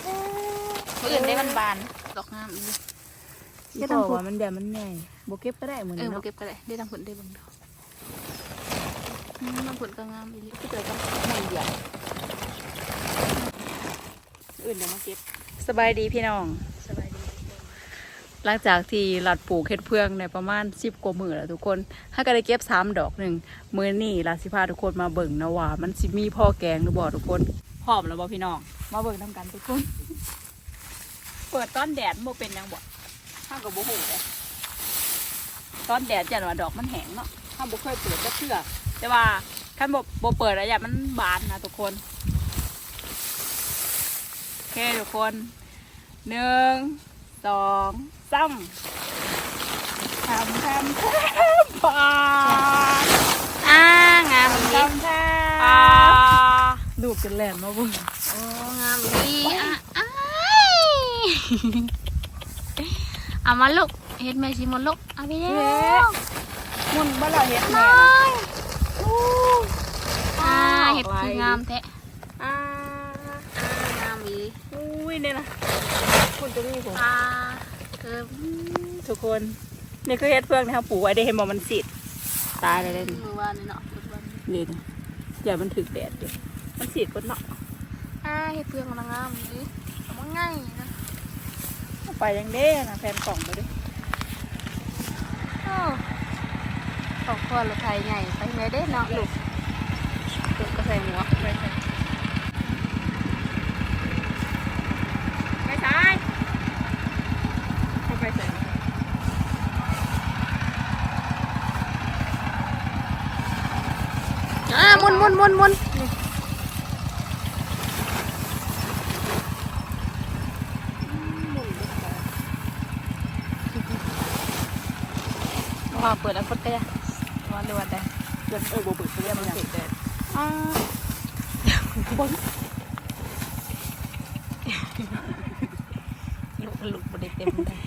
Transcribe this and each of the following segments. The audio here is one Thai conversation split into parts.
แท้มืออื่นได้มันบานดอกงามอีกที่บอกว่ามันแดดมันใหญ่บ่เก็บก็ได้เหมือนเออมาเนาะเก็บก็ได้ได้ทำผลได้เบางดอกอืมมันผลก็งามอีกก็เลยก็ไม่เดียวอื่นเดี๋ยวมาเก็บสบายดีพี่น้อง สบายดีหลังจากที่หลัดปลูกเห็ดเพืองในประมาณสิบกว่ามือแล้วทุกคนถ้าก็ได้เก็บสามดอกหนึ่งมือนี่ลาสิพาทุกคนมาเบิ่งนะว่า มันสิมีพ่อแกงหรือบ่ทุกคนพร้อมแล้วบ่พี่น้อง มาเบิ่งทำกันทุกคน เปิดต้นแดดโมเป็นหยังบ่ข้างกับบ่หูเลยต้นแดดจันว่าดอกมันแห้งเนาะข้างบ่เคยเปิดจะเชื่อ แต่ว่าขั้นบ่บ่เปิดอะไรอย่างมันบานนะทุกคนโอเคทุกคนหนึ่งสองสามทำทำทำปาอ่างามอีกทำทำปาดูกกันแหลมมาบุ้ง โอ้งามอีกอะอ้ายเอามาลูกเฮ็ดแม่สิมนลูกเอาไปเร็วมุนบ้าเราเห็ดแม่น้อนะยอ่าเห็ดคืองามแท้อ่าอ่างามอีกอุ้ยเนี่ยนะคุณจะมีผมอ่าคือทุกคนนี่คือเห็ดเฟืองนะครับปลูกไว้ได้เห็นบอกมันสิดตายเลยเด้นี่มือวานนี่เนาะมือวานนี่นี่นะอย่ามันถึกแดดดิมันสิดบนเนาะ อ่าเห็ดเพื่องมันงามอีกเอามาง่ายนะเอาไปยังเด้นะแฟนกล่องไปดิโอ้ขอบคุณรถไทยใหญ่ไปไหนเด้เนาะลูกลูกก็ใส่หมวกไปใส่ไปใส่ไปใส่อ่ามุนมุนมุนมุน เปิดแล้วพุทธเต้ว่าเรือว่าแต่เดินเออบเปิดเรียกมันติดแดดอ่าลูกลูกบไดเต็มเลย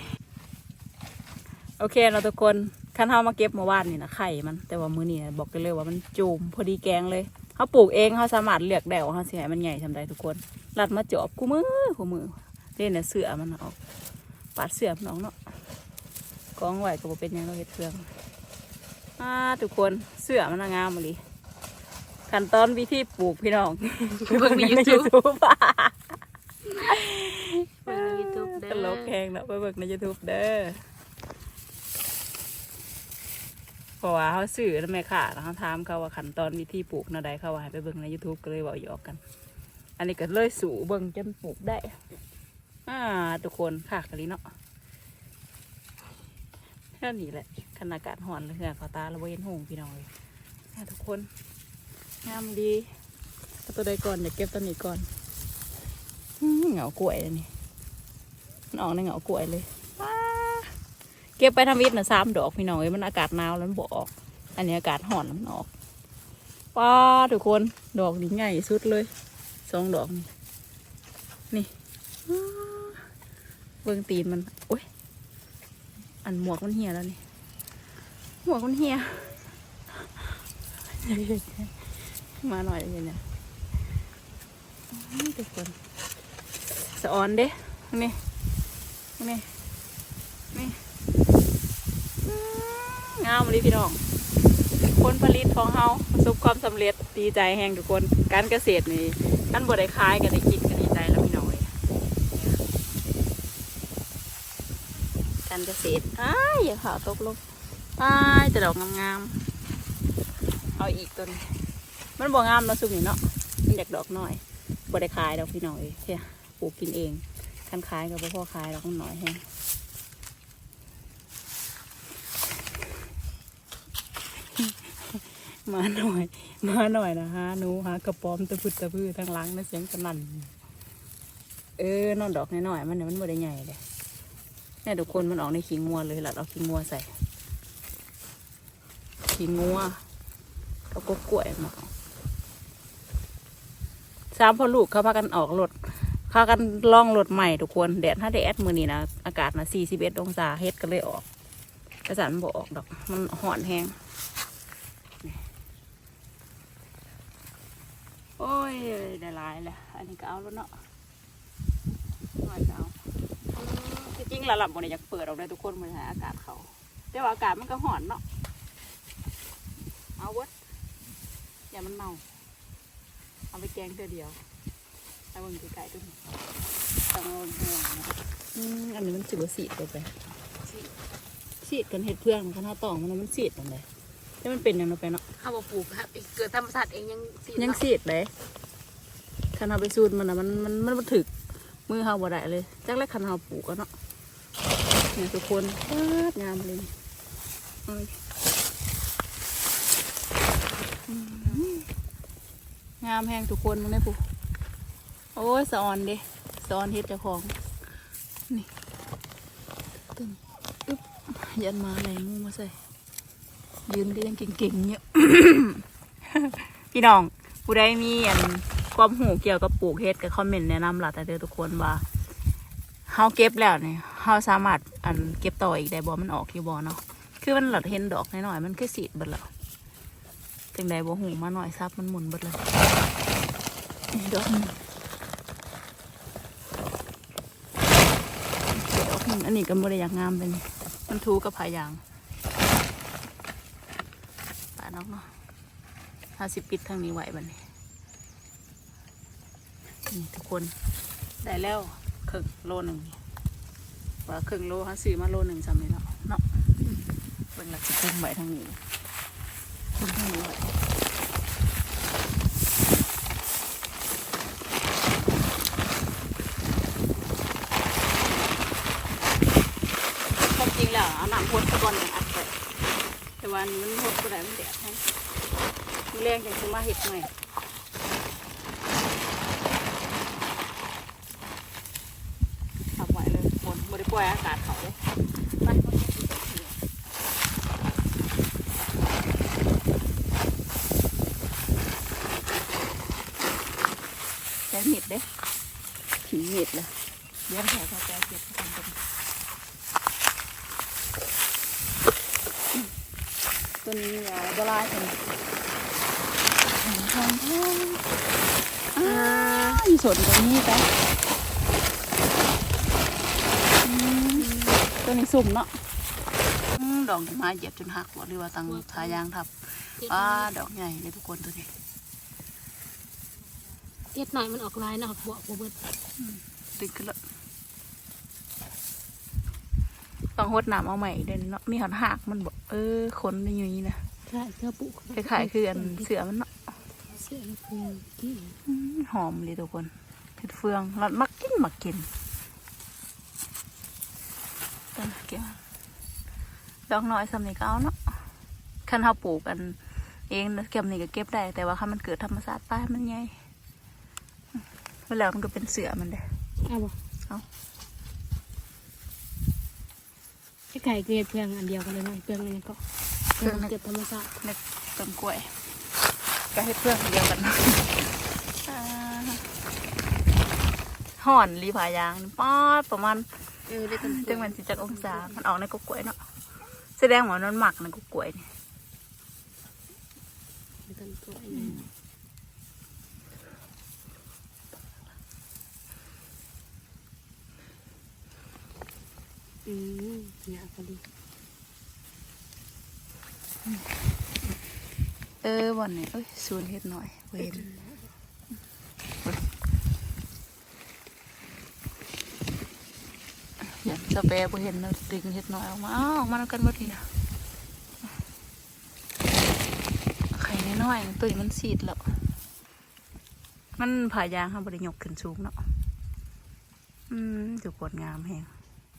โอเคเราะทุกคนคันเฮามาเก็บเมื่อวานนี่นะไข่มันแต่ว่ามื้อนี้นะบอกกันเลยว่ามันจูมพอดีแกงเลยเฮาปลูกเองเฮาสามารถเลือกได้ว่าเฮาสิให้มันใหญ่ทำได้ทุกคนรัดมาจอบกูมือกูมือเล่นน่ะเสือมันออกปาดเสือมันออกเนาะกองไหวก็บเป็นยังเราเฮ็ดเครื่อง อ่าทุกคนเสือมันน่ะงามมาลีขั้นตอนวิธีปลูกพี่น้องเบิ่งใน YouTube YouTube เบิ่งใน YouTube เด้ตอลกแข่งเนาะไปเบิกใน YouTube เด้อเพราะว่าเขาสื่อแล้วแม่ค่ะแล้วเขาถามเขาว่าขั้นตอนวิธีปลูกนาใดเขาว่าให้ไปเบิ่งใน YouTube ก็เลยบอกหยอกกัน อันนี้ก็เลยสู่เบิ่งจนปลูกได้อ่าทุกคนค่ะกันลีเนาะแค่นี้แหละ ขนาดอากาศห่อนเลยเหงื่อเขาตาเราเห็นหงพี่น้องเลยอ่ทุกคนงามดีตัวใดก่อนเดี๋ยวเก็บตัวนี้ก่อนอื้อเหงากล้วยเลยนี่มันออกในเหงากล้วยเลยว้าเก็บไปทำวิทย์นะสามดอกพี่น้องเอ้ยมันอากาศหนาวแล้วมันบออกอันนี้อากาศห่อนแล้วมันออกว้าทุกคนดอกนี้ใหญ่สุดเลยสองดอกนี่นี่เบื้องตีนมันโอ้ยอันหมวกมันเหี่ยแล้วนี่ หมวกมันเหี่ยมาหน่อยเลยเนี่ยทุกคนสะออนเด้นี่นี่นี่งามเลยพี่น้องผลผลิตของเฮาประสบความสำเร็จดีใจแห่งทุกคน การเกษตรนี่ท่านบ่ได้ขายก็ได้กินก็ดีใจแล้วพี่น้องเอ้ยการเกษตรอ้ายอย่าข่าวตกลง อ้ายแต่ดอกงามๆ เอาอีกตัวนี้มันบ่งามเนาะสุกนี่เนาะ มันอยากดอกหน้อยบ่ได้ขายดอกพี่น้อยเที่ยปลูกกินเองคันขายกับพ่อขายเราก็น้อยแฮงมาหน่อย มาหน่อยนะฮะหนูหากระป๋อมตะพุดตะพื้อทั้งหลังนะเสียงกระนั่นเออนอนดอกน้อยๆมันเนี่ยมันบ่ได้ใหญ่เลยเนี่ยทุกคนมันออกในขิงงัวเลยหลัดเอาขิงงัวใส่ ขิงงัวเอากกล้วยมาเอสามพ่อลูกเขาพากันออกรถพากันล่องรถใหม่ทุกคนแดดถ้าแดดมือนี้นะอากาศนะ41องศาเฮ็ดก็เลยออกกระสันบ่ออกดอก มันห่อนแห้งโอ้ยได้หลายแล้วอันนี้ก็เอาแล้วเนาะหน่อยเจ้าจริงๆแล้วหลับบนนี้อยากเปิดออกได้ทุกคนมันหาอากาศเขาแต่ว่าอากาศมันก็ห่อนเนาะ เอาเวดอย่ามันเน่าเอาไปแกงเท่อเดียวเอาเบิ่งไกลๆดูนี่ต้องเอาห่วงนะอืมอันนี้มันสิบสีดไปสีดกันเห็ดเพื่อนกันถ้าตองมันมันสีดกันเลยแต่มันเป็นอย่างนั้นไปเนาะเอามาปลูกครับเกิดธรรมชาติเองยังสิยังสีดเลยคันเอาไปสูดมันอะมันมันมันมันถึกมือเฮาบ่ได้เลยจักแรกคันเฮาปลูกกันเนาะเนี่ยทุกคนเปิดงามเลยเอาอีกอืม งามแหงทุกคนมึงได้ปลูโอ้ยสอนเด้สอนเฮ็ดเจ้าของ นี่ตึ้งอึ๊บยันมาอะไรงูมาใส่ ยืนก็ยังเก่งๆเนี่ยพี่น้อง ผู้ใดมีอันความหูเกี่ยวกับปลูกเฮ็ดก็คอมเมนต์แนะนำหล่ะแต่เด้อทุกคนว่าเฮาเก็บแล้วเนี่ยเฮาสามารถอันเก็บต่ออีกได้บ่มันออกอยู่บ่เนาะคือมันหลอดเห็นดอกน้อยๆมันคือสีดบิดแล้ว จังใดบ่หูมาหน่อยซับมันหมุนเบิดเลยนี่ดอกหนึ่งดอกหนึ่งอันนี้ก็บ่ได้อยากงามเลยนี่มันทูกับผายางปาดนอกเนาะห้าสิบปิดทางนี้ไหวบันนี้นี่ทุกคนได้แล้วครึ่งโลหนึ่งว่าครึ่งโลฮะซื้อมาโลหนึ่งจำไม่เนาะเนาะเป็นหลักสิบคุมไหวทางนี้คุมทางนี้ไหวความจริงแล้วเอา หนังพดตะกอนอย่างอัดไปแต่วันมันพดก็ได้มันแดดแห้งมีแรงอย่างสิมาเห็ดหน่อยขับไหวเลยฝนบริปล่อยอากาศเขาเลยไปใช้เห็ดเด้ขิงเห็ดเลยเลี้ยงแถวเขาแก่เก็บกันเป็นตัวนี้อ่าบลายเป็น ท องทองอ่าอยู่สวนตรงนี้ไปอืมตัวนี้สุ่มเนาะอืมดอกไม้เหยียบจนหักบ่หรือว่าตังทายางทับป้าดอกใหญ่เลยทุกคนตัวนี้เอ็ดหน่อยมันออกลายนะออกบวกบวเบิดติดกันแล้วต้องหดน้ำเอาใหม่เด่นเนาะมีหอนหักมันบอกเออขนอยู่นี่นะใช่เสื้อปุคล้ายๆคืออันเสือมันเนาะเสื้อปูกี้อืม หอมเลยทุกคนเผ็ดเฟืองเรามักกินมักกินต้นเกี่ยวดอกน้อยสำนีก็เอาเนาะคันเขาปลูกกัน เองเก็บนี่ก็เก็บได้ แต่ว่าคันมันเกิดธรรมชาติป้ายมันใหญ่เวลามันก็เป็นเสือมันเด้เอาบ่เอาไอ้ไก่เกลียดเพียงอันเดียวกันเลยนะเพียงอันนี้ก็เพียงเก็บธรรมชาติเล็กต้นกล้วย ก็ให้เพื่อนเดียวกันอ่าห่อนรีผายางนี่ป๊อดประมาณเออได้ต้นจังมันสิจักองศา มันออกในกกกล้วยเนาะแสดงว่ามันหมักในกกกล้วยนี่ได้ต้นกล้วยอืมเนี่ยพอดี เออวันนี้เอ้ยซูนเฮ็ดหน่อยเวนอยากสเปรย์บ่เห็นเนาะดึงเฮ็ดหน่อยออกมาอ้าวออกมาแล้วกันหมดทีนะไข่น้อยๆตัวนี้มันสีดแล้ว มันผ่ายางค่ะบริยกขึ้นสูงเนาะอืมจุกดงามแฮง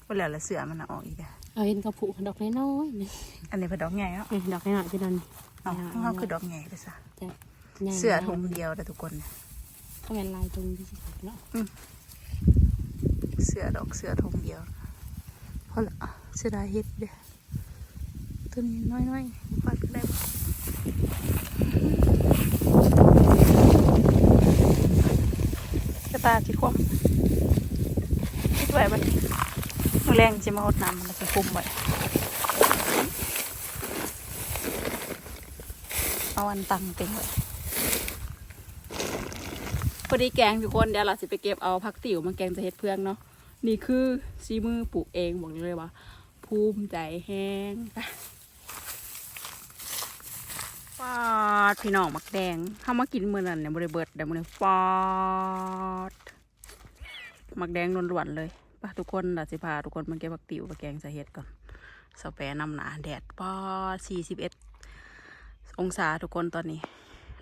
เวลาละเสือมันน่ะออกอีกอะเอาเห็นกระปุกดอกน้อยๆนี่อันนี้เป็นดอกใหญ่เนาะเอ้ยดอกน้อยๆพี่นัน เอาของเขาคือดอกใหญ่ไปซะแต่ใหญ่เสือทุงเดียวแต่ทุกคนเนี่ยก็เป็นลายตรงที่สิเนาะเสือดอกเสือทงเดียวเพราะละเสือดายเฮ็ดเด้อตัวนี้น้อยๆปัดก็ได้จะตาจิควมคิดไว้บัดมือแรงจะมาหดน้ำมันแล้วจะคุมไว้ เอาอันตังเต็งไว้พอดีแกงทุกคนเดี๋ยวเราสิไปเก็บเอาผักติ๋วมาแกงจะเฮ็ดเพื่องเนาะนี่คือซีมือปลูกเองบอกเลยว่า ภูมิใจแห้งปปาดพี่น้องมักแดงถ้ามากินมื้อนั้นเนี่ยบริเบิดเดี๋ยวมื้อนี้ปาดมักแดงล้วนๆเลยป่ะทุกคนเราสิพาทุกคนมาเก็บผักติ๋วมาแกงจะเฮ็ดก่อนสแปรนำหนาแดดปาดสี่สิบเอ็ด องศาทุกคนตอนนี้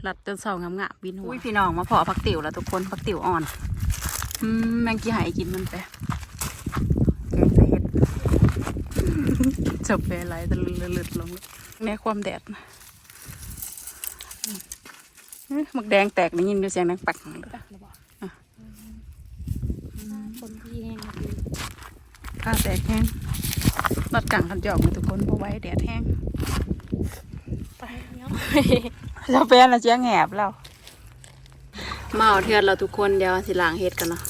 รัดจนเสางามงามๆบินหัวอุ้ยพี่น้องมาเพาะผักติ๋วแล้วทุกคนผักติ๋วอ่อนอืมแมงกี้หายกินมันไปแกงใส่เห็ดจะไปไหลตะลึดๆลงแม่ความแดดนะอืมเอ้ยหมักแดงแตกได้ยินดูเสียงดังปักเลยคนที่แห้งมากินผ้าแตกแห้งรัดกังกันจอกเลยทุกคนเพราะไว้แดดแห้งไป เนาะจะเป็นอะเจียงแหบแล้วมาเอาเทือนเราทุกคนเดี๋ยวสิล้างเห็ดกันเนาะ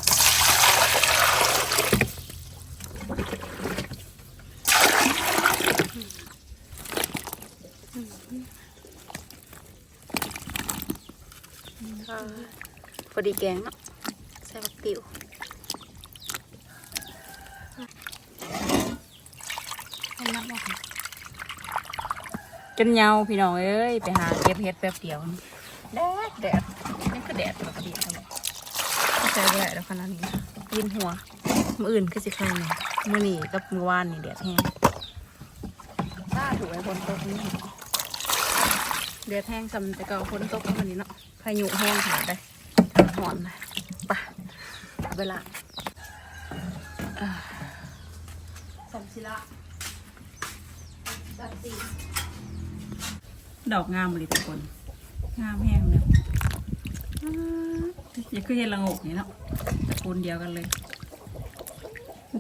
พอดีแกงเนาะใส่ผักติ๋วให้น้ำออกมา จนเงาพี่น้องเอ้ยไปหาเก็บเห็ดแป๊บเดียวนี่แดดแดดนี่ก็แดดปกติทำไมไม่ใช่แดดแล้วขนาดนี้ยินหัวมืออื่นก็สิใครเนี่ยมือนี่กับมือวานนี่แดดแห้งถ้าถูไอ้ฝนตกนี่แดดแห้งซำแต่เก่าฝนตกแล้วมันนี้เนาะพายุแห้งขาดได้หอนนะไปเวลาอ่าสัมศิละสัมสี ดอกงามเลยทุกคน งามแห้งเลยอ่าอย่าคือเห็นละงกนี่เนาะตระกูลเดียวกันเลย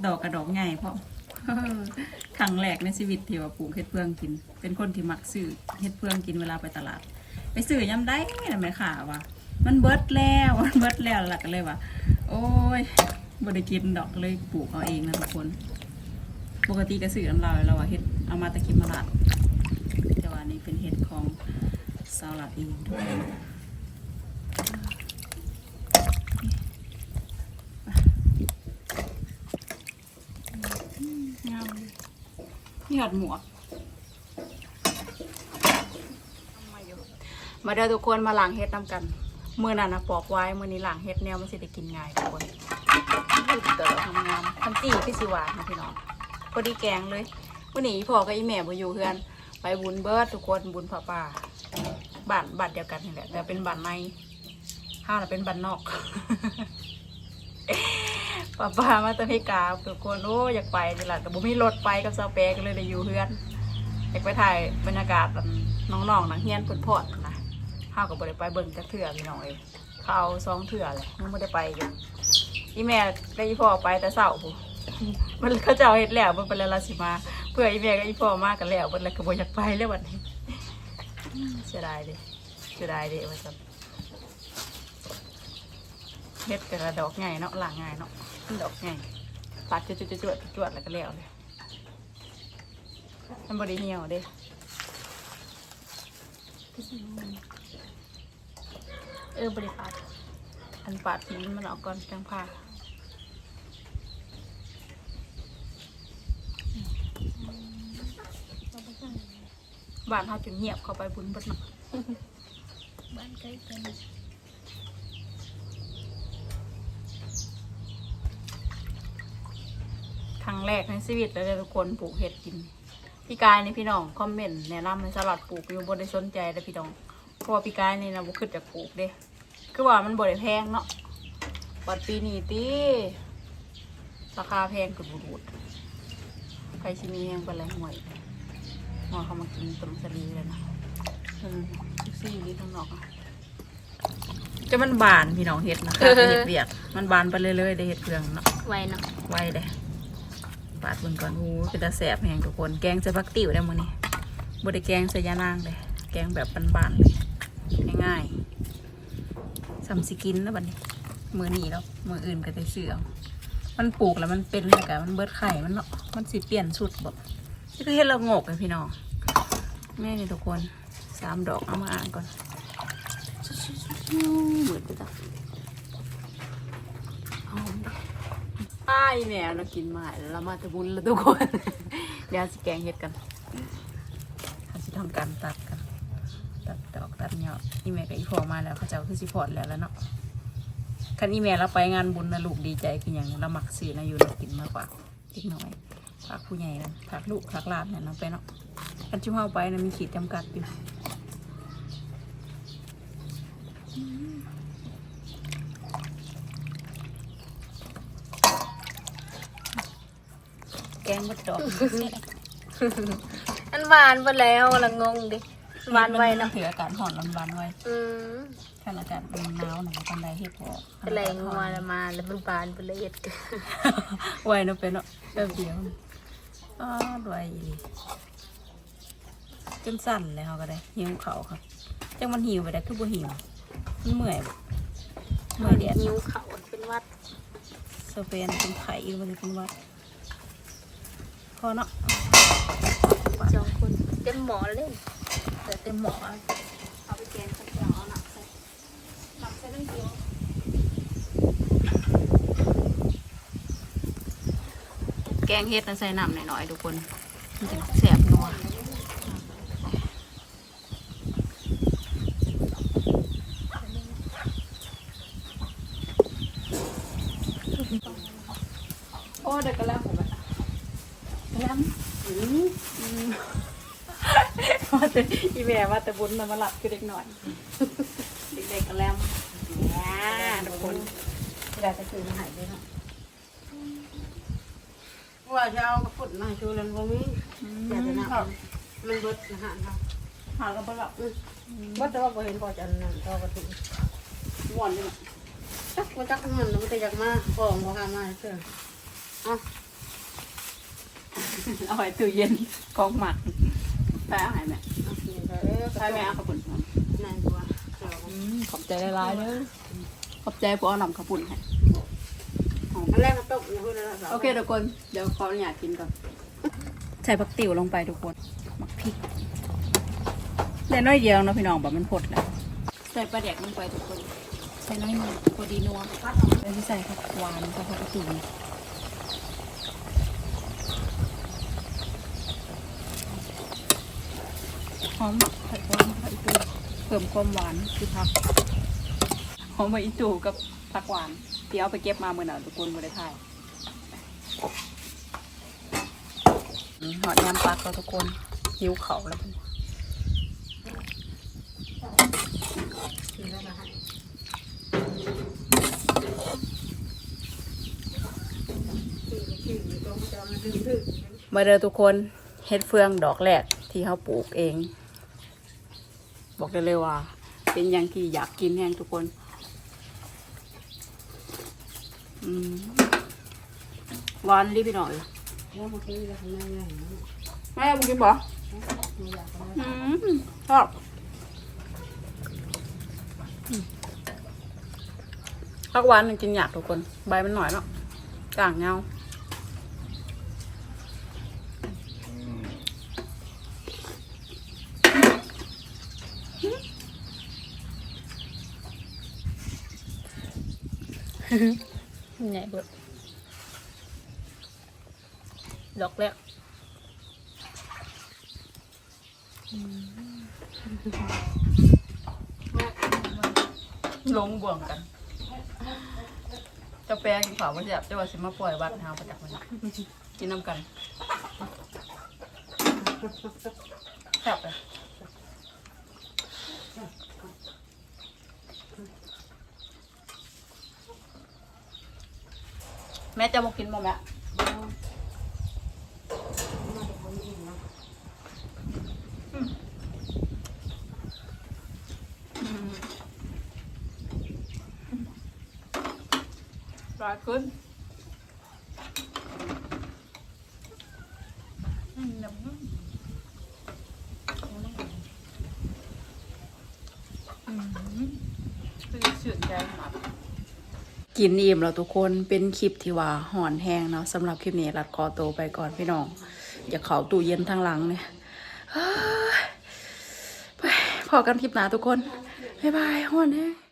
ดอกกระดอกใหญ่เพราะครั้งแรกในชีวิตที่ว่าปลูกเห็ดเพื่องกิน เป็นคนที่มักซื้อเห็ดเพื่องกินเวลาไปตลาด ไปซื้อยำได้นะแม่ข่าว่ามันเบิดแล้วมันเบิดแล้วหลักก็เลยว่าโอ้ยบ่ได้กินดอกเลยปลูกเอาเองนะทุกคน ปกติก็ซื้อน้ำลายเราว่าเห็ดเอามาตะกิมมาลาดแต่ว่านี่เป็นเห็ดของสาวลาดเองทุกคนงามนี่หัดหมวกมาเด้อทุกคนมาล้างเฮ็ดนำกันมือนั้นนะปอกไว้มือนี้ล้างเฮ็ดแนวมันสิได้กินง่ายทุกคนเติร์ทำงามทันตีพี่สิหวานนะพี่น้องพอดีแกงเลยวันนี้พ่อกับอีแม่บ่อยู่เพื่อน ไปบุญเบิร์ดทุกคนบุญพระป่า บ้านบ้านเดียวกันนี่แหละแต่เป็นบ้านในห้าวน่ะเป็นบ้านนอกป้าป้ามาตะพิกาทุกคนโอ้อยากไปนี่แหละแต่บ่มีรถไปกับสาวแปก็เลยได้อยู่เพื่อนอยากไปถ่ายบรรยากาศน้องๆนักเฮียนพุ่นพอดนะข้าวกับ่ได้ไปเบิ่งจักเถื่อพี่น้องเขาวสองเถื่อเลยยังไม่ได้ไปอยู่อีแม่ได้อีพ่อไปแต่เช้าผู้มันเขาเจ้าเฮ็ดแล้วเบิ่งไปแล้วเราสิมา เพื่ออีแม่กับอีพ่อมากกันแล้วเบิ่งแล้วก็บ่อยากไปแล้ววันนี้ เสียดายเดิเสียดายเดิว่าซั่นเฮ็ดกระดอกใหญ่เนาะหลังใหญ่เนาะดอกใหญ่ตัดจุดๆๆๆจวดแล้วก็แล้วเลยมันบริเหี่ยวเด้เออบริปาดอันปาดทิ้งมันออกก่อนจังผ้า บ้านเขาจนเงียบเข้าไปบุญเบดเนาะบ้านใกล้กันครั้งแรกในชีวิตเลยเด้อทุกคนปลูกเห็ดกิน พี่กายนี่พี่น้องคอมเมนต์แนะนำให้สลัดปลูกอยู่บนได้สนใจเลยพี่น้องเพราะว่าพี่กายนี่นะบุขึ้นจากปลูกเด้คือว่ามันบริแพงเนาะบัดปีนี้ตีราคาแพงเกือบบูดใครชิมีแหงเป็นไรห่วย ห่วยเขามากินต้มสลีเลยนะอืมซี่นี่ข้างนอกอะจะมันบานพี่น้องเห็ดนะคะเห็ดเบียดมันบานไปเรื่อยๆได้เห็ดเพืองเนาะไวเนาะไว้เด้ปาดเบิ่งก่อนโอ้ยเป็นตาแสบแหงทุกคนแกงใส่ผักติ๋วได้มื้อนี้บ่ได้แกงใส่ยานางเลยแกงแบบบานๆเลยง่ายๆสำสิกินแล้วบัดนี้มื้อนี้แล้วมื้ออื่นก็ได้ซื้อเอามันปลูกแล้วมันเป็นแล้วก็มันเบิดไข่มันเนาะมันสิเปลี่ยนสุดบ่ นี่คือเห็ดละงกไงพี่น้องแม่นี่ทุกคนสามดอกเอามาอ่านก่อนเหมือนไปจ้ไอ้ายแมวเรากินมาแล้วมาตะบุญแล้วทุกคน เดี๋ยวสิแกงเห็ดกันเขาสิทำการตัดกัน ตัดดอกตัดเนาะอีเมลกับอีพอมาแล้วเขาจะขึ้นสิพอร์แล้วแล้วเนาะคันอีเมลเราไปงานบุญนะลูกดีใจกินอย่างเราหมักสีนะอยู่เรากินมากกว่าอีกหน่อย ฝากผู้ใหญ่นะฝากลูกฝากหลานเนี่ยนะไปเนาะคันชิมเฮาไปนะมีขีดจำกัดอยู่แกงบัดดอกอันหวานไปแล้วละงงดิหวานไว้เนาะถืออากาศห่อนร้อนวันไว้อืมถ้าอากาศมันหนาวหน่อยปันใดเฮ็ดพอเป็นแรงงัวละมาแล้วมันบานไปเลยเฮ็ดกันไว้เนาะเป็นเนาะแป๊บเดียว อ้าวรวยอีหลีจนสั่นเลยเขาก็ได้หิวเขาครับจังมันหิวไปได้คือบ่หิวมันเมื่อยบ่เมื่อยแดดนิ้วเขาเป็นวัดสเปนเป็นไข่อีกมันเป็นหวัดพอเนาะสองคนเต็มหมอเล่นแต่เต็มหมอเอาไปแกงสักอย่างเอาหนักใส่หนักใส่เรื่องเดียวแงเฮ็ดนะใส่น้ำหน่อยๆทุกคน มันจะแสบนัวโอ้เด็กกระแล้วผมอะกระแล้วอืมอืมว่าแต่อีแม่ว่าแต่บุญมันมาหลับคือเด็กหน่อย เด็กๆกันแล้วเนี่ยทุกคนเวลาจะซื้อมาใหายด้วยเนาะ ว่าจะเอากระปุกมาให้ชูแล้วบ่มีอยากจะนับมันเบิดอาหารค่ะหากันไปแบบบ่แต่ว่าบ่เห็นพอจะอันนั้นพอกระถุงหวานเลยจักบ่จักมันมันก็อยากมาของบ่หามาเชื่อเอ้าเอาไว้ตู้เย็นกองหมักไปเอาใหายแม่เอานี่ก็เอ้ยใช่แม่เอาขาวปุ่นนั่นตัวเจ้าขอบใจหลายๆเด้อขอบใจพวกเอาหนำขาวปุ่นให้ อันแรกมาตกอยู่พุ่นแล้วโอเคทุกคน เดี๋ยวขออนุญาตกินก่อน ใส่ผักติ๋วลงไปทุกคนหมักพริกแต่น้อยเดียวเนาะพี่น้องแบบมันพดแล้ว ใส่ปลาแดกลงไปทุกคน ใส่น้อยหนึงพอดีนัวแล้วที่ใส่ผักหวานกับผักกระตุ้นหอมผัดหวานผัดอีตูเพิ่มความหวานคือผักหอมใบอีตูกับผักหวาน เดี๋ยวเอาไปเก็บมาเมื่อหน่ะทุกคนมาได้ทายหอดยำปลากเราทุกคนหิวเขาแล้วมาเด้อทุกคนเฮ็ดเฟืองดอกแรกที่เขาปลูกเอง บอกได้เลยว่า เป็นอย่างที่อยากกินแห้งทุกคน อืมห วานรีบไปหน่อยแล้วมันคือแล้วข้างในใหญ่นะแม่บุกินบ่อืมชอบอืมผักหวานมันกินยากทุกคน ใบมันหน่อยเนาะกลางเงา ใหญ่เบิดดอกแล้วลงบ่วงกันเจะแปลงกินข้าวมาแซ่บจะว่าสิมาปล่อยวัดเฮาประจักษ์มันกินน้ำกันแซ่บเลย แม่จะมากินบ่แม่ร้อยขึ้นอืมน้ำอืมคือชื่นใจมาก กินอิ่มแล้วทุกคนเป็นคลิปที่ว่าห่อนแห้งเนาะสำหรับคลิปนี้รัดคอโตไปก่อนพี่น้องอย่าเขาตู้เย็นทางหลังเนี่ยเฮ้ยไปพอกันคลิปหนาทุกคน บ๊ายบายห่อนแห้ง